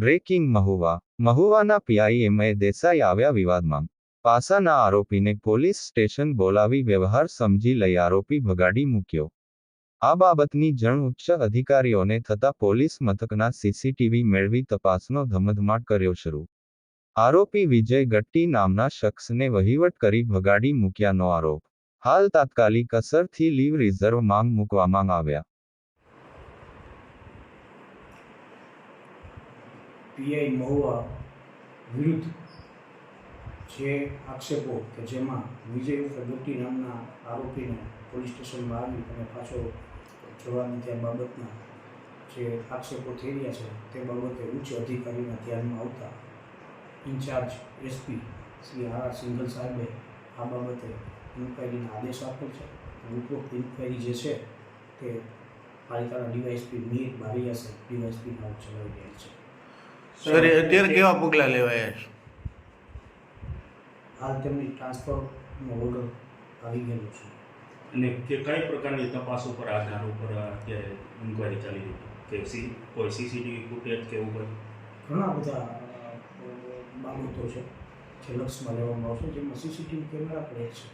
Breaking Mahuva. મહુવાના PI M A Desai આવ્યા વિવાદમાં. પાસાના આરોપીને પોલીસ સ્ટેશન બોલાવી વ્યવહાર સમજી લઈ આરોપી ભગાડી મૂક્યો. આ બાબતની જણ ઉચ્ચ અધિકારીઓને થતા પોલીસ મથકના સીસીટીવી મેળવી તપાસનો ધમધમાટ કર્યો શરૂ. આરોપી વિજય ગટ્ટી નામના શખ્સને વહીવટ કરી ભગાડી મૂક્યાનો આરોપ. હાલ તાત્કાલિક અસરથી લીવ રિઝર્વ માંગ મૂકવામાં આવ્યા. પીઆઈ મહુવા વિરુદ્ધ જે આક્ષેપો કે જેમાં વિજય ઉર્ફે નામના આરોપીને પોલીસ સ્ટેશનમાં આવી અને પાછો જવાની ત્યાં બાબતના જે આક્ષેપો થઈ રહ્યા છે તે બાબતે ઉચ્ચ અધિકારીના ધ્યાનમાં આવતા incharge SP Shri R Singhal સાહેબે આ બાબતે ઇન્ક્વાયરીના આદેશ આપ્યો છે ઉપરોક્ત ઇન્ક્વાયરી જે છે તે પાલિકાના ડીવાયસપી મીર બારૈયા સાહેબ ડીવાયસપીના ચલાવી રહ્યા છે. સર અત્યારે કેવા પગલાં લેવાયા છે? હાલ તેમની ટ્રાન્સફરનો ઓર્ડર આવી ગયેલો છે. અને કે કઈ પ્રકારની તપાસ ઉપર આધાર ઉપર અત્યારે ઇન્ક્વાયરી ચાલી રહી છે? કે સી કોઈ સીસીટીવી ફૂટેજ કે એવું કંઈ ઘણા બધા બાબતો છે જે લક્ષમાં લેવામાં આવશે જેમાં સીસીટીવી કેમેરા પણ છે.